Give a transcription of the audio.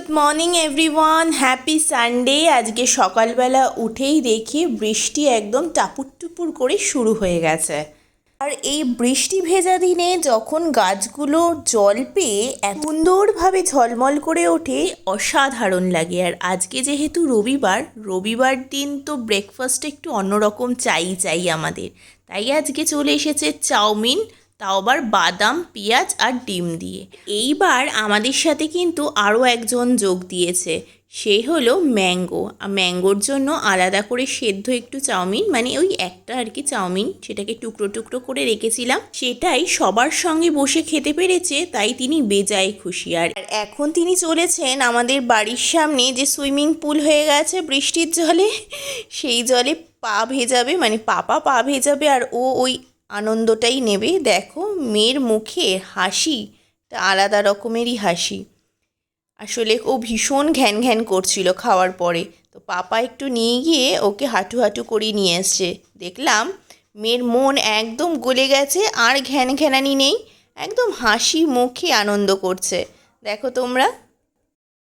Good morning everyone happy Sunday আজকে সকালবেলা উঠেই দেখি বৃষ্টি একদম টাপুর টুপুর করে শুরু হয়ে গেছে। আর এই বৃষ্টি ভেজা দিনে যখন গাছগুলো জল পেয়ে সুন্দরভাবে ঝলমল করে ওঠে, অসাধারণ লাগে। আর আজকে যেহেতু রবিবার রবিবার দিন তো ব্রেকফাস্ট একটু অন্যরকম চাই চাই আমাদের। তাই আজকে চলে এসেছে চাউমিন। তাও আবার বাদাম, পেঁয়াজ আর ডিম দিয়ে। এইবার আমাদের সাথে কিন্তু আরও একজন যোগ দিয়েছে। সে হলো ম্যাঙ্গো। ম্যাঙ্গোর জন্য আলাদা করে সেদ্ধ একটু চাউমিন মানে ওই একটা আর কি চাউমিন সেটাকে টুকরো টুকরো করে রেখেছিলাম। সেটাই সবার সঙ্গে বসে খেতে পেরেছে, তাই তিনি বেজায় খুশি। আর এখন তিনি চলেছেন আমাদের বাড়ির সামনে যে সুইমিং পুল হয়ে গেছে বৃষ্টির জলে, সেই জলে পা ভেজাবে মানে পাপা পা ভেজাবে, আর ও ওই আনন্দটাই নেবে। দেখো, মেয়ের মুখে হাসি, তা আলাদা রকমেরই হাসি। আসলে ও ভীষণ ঘ্যান ঘ্যান করছিল খাওয়ার পরে। তো পাপা একটু নিয়ে গিয়ে ওকে হাঁটু হাঁটু করিয়ে নিয়ে এসছে। দেখলাম মেয়ের মন একদম গলে গেছে, আর ঘ্যান ঘ্যানানি নেই। একদম হাসি মুখে আনন্দ করছে। দেখো তোমরা।